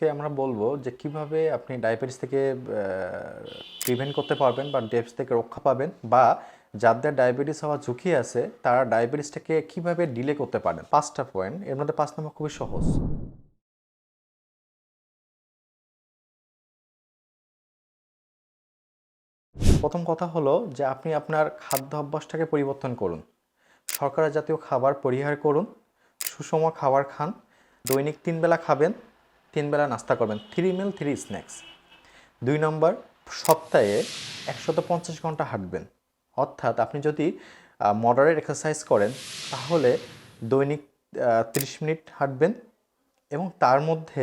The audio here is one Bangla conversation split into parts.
কে আমরা বলব যে কীভাবে আপনি ডায়াবেটিস থেকে প্রিভেন্ট করতে পারবেন বা ডায়াবেটিস থেকে রক্ষা পাবেন বা যাদের ডায়াবেটিস হওয়ার ঝুঁকি আছে, তারা ডায়াবেটিসটাকে কীভাবে ডিলে করতে পারেন? পাঁচটা পয়েন্ট এর মধ্যে পাঁচ নম্বর খুবই সহজ। প্রথম কথা হলো যে আপনি আপনার খাদ্য অভ্যাসটাকে পরিবর্তন করুন। শর্করা জাতীয় খাবার পরিহার করুন, সুষম খাবার খান, দৈনিক তিন বেলা খাবেন তিন বেলা নাস্তা করবেন। থ্রি মিল থ্রি স্ন্যাক্স দুই নম্বর, সপ্তাহে একশত পঞ্চাশ ঘণ্টা হাঁটবেন। অর্থাৎ আপনি যদি মডারেট এক্সারসাইজ করেন, তাহলে দৈনিক তিরিশ মিনিট হাঁটবেন এবং তার মধ্যে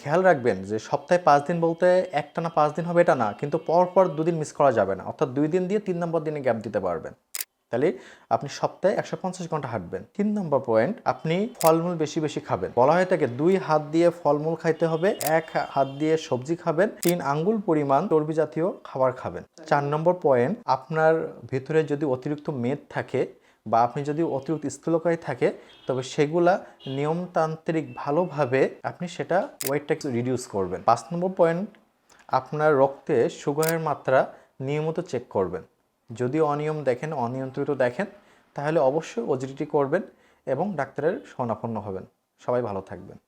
খেয়াল রাখবেন যে সপ্তাহে পাঁচ দিন বলতে একটা না পাঁচ দিন হবে এটা না, কিন্তু পর পর দুদিন মিস করা যাবে না। অর্থাৎ দুই দিন দিয়ে তিন নম্বর দিনে গ্যাপ দিতে পারবেন। তাহলে আপনি সপ্তাহে একশো পঞ্চাশ ঘণ্টা হাঁটবেন। তিন নম্বর পয়েন্ট আপনি ফলমূল বেশি বেশি খাবেন। বলা হয়ে থাকে দুই হাত দিয়ে ফলমূল খাইতে হবে, এক হাত দিয়ে সবজি খাবেন, তিন আঙ্গুল পরিমাণ চর্বি জাতীয় খাবার খাবেন। চার নম্বর পয়েন্ট আপনার ভেতরে যদি অতিরিক্ত মেদ থাকে বা আপনি যদি অতিরিক্ত স্থূলকায় থাকে, তবে সেগুলা নিয়মতান্ত্রিক ভালোভাবে আপনি সেটা ওয়েটটাকে রিডিউস করবেন। পাঁচ নম্বর পয়েন্ট আপনার রক্তে সুগারের মাত্রা নিয়মিত চেক করবেন। যদি অনিয়ম দেখেন, অনিয়ন্ত্রিত দেখেন, তাহলে অবশ্যই ওজিডিটি করবেন এবং ডাক্তারের শরণাপন্ন হবেন। সবাই ভালো থাকবেন।